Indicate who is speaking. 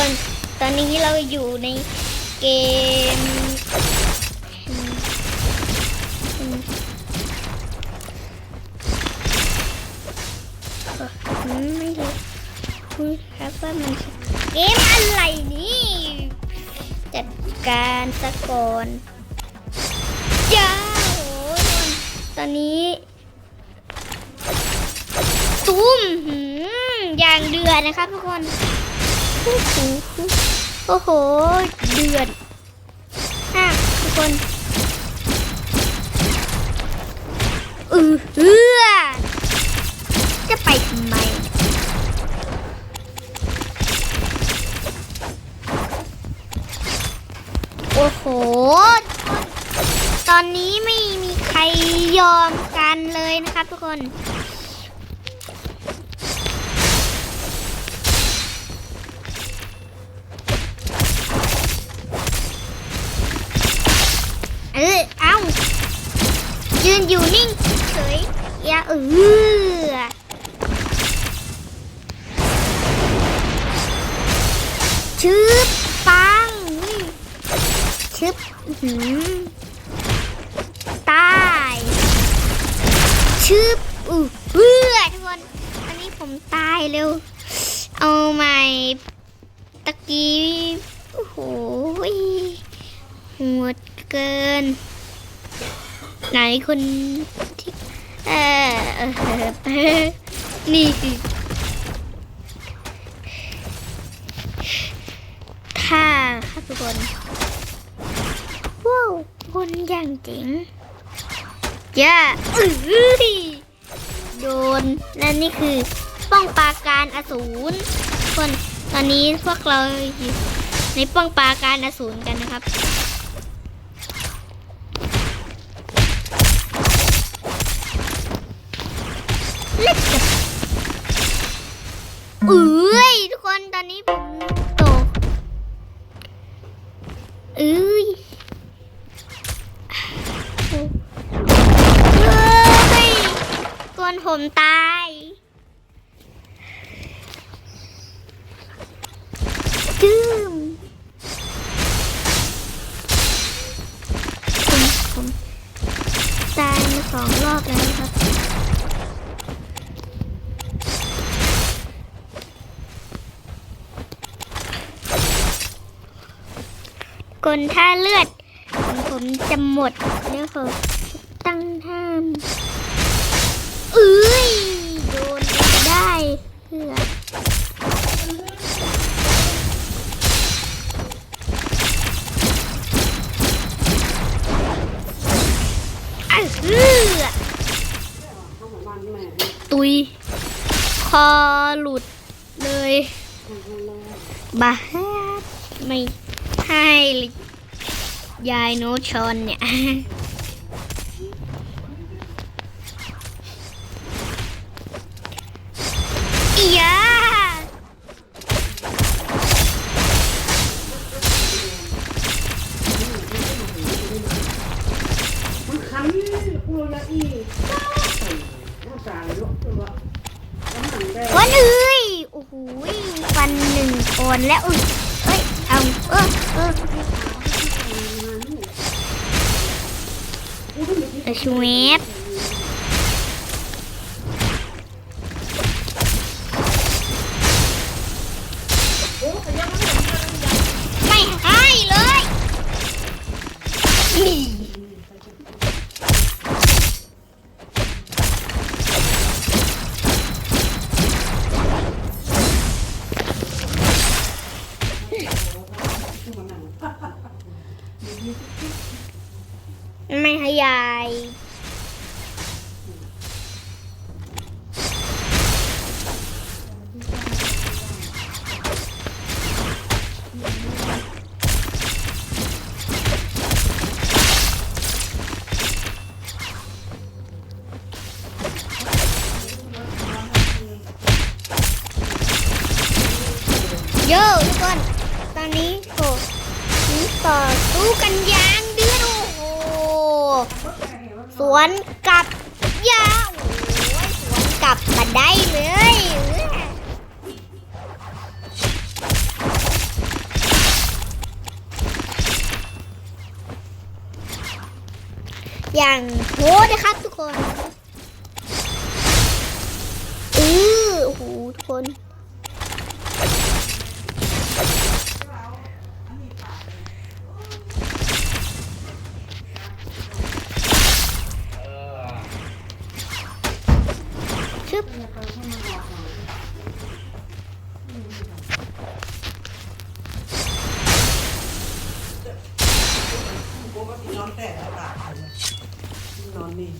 Speaker 1: คน ตอนนี้เราอยู่ในเกม ไม่รู้คุณครับว่ามันเกมอะไรนี่ จัดการสะก่อนจ้าโอ้ยตอนนี้ตุ้มอย่างเดือดนะครับทุกคน โอ้โหโอ้โห เดือดมาทุกคนเออเออจะไปทำไมโอ้โห ตอนนี้ไม่มีใครยอมกันเลยนะครับทุกคน ยืนอยู่นิ่งเฉยอย่าเออชืบปังชึบอื้อหือตายชึบอู้เพื่อทุกคนอันนี้ผมตายเร็ว เอาใหม่ตะกี้โอ้โหหดเกิน ไหนคนที่เออเออเออนี่คือท่าครับทุกคนว้าวคนอย่างเจ๋งย่าอื้อโดนและนี่คือป้องปราการอสูรคนตอนนี้พวกเราอยู่ในป้องปราการอสูรกันนะครับ เอ้ยทุกคนตอนนี้ผมตกเอ้ยเอ้ยกวนผมตาย กลถ้าเลือดของผมจะหมดแล้วผมตั้งห้ามเอ้ยโดนได้เพื่ออะเอื้อตุย คอหลุดเลย บาดไม่ ให้ยายโนชอนเนี่ยยา
Speaker 2: มันคันกูละอีน้ำตาลยกตัวแล้วมันได้
Speaker 1: วันเอ้ย โอ้โหฟันหนึ่งคนแล้วอุ้ยเอ้ย เอา เออ เออเออชเวฟไม่ให้เลยนี่ ไม่ให้ยายโย่ทุกคน ตอนนี้โหนี่ต่อู้กันยางเดือดโอ้โหสวนกลับยาวสวนกลับมาได้เลยอย่างโหดนะครับทุกคน อืออ้โหทุกคน
Speaker 3: แต่ละบาทเลยนอนนี่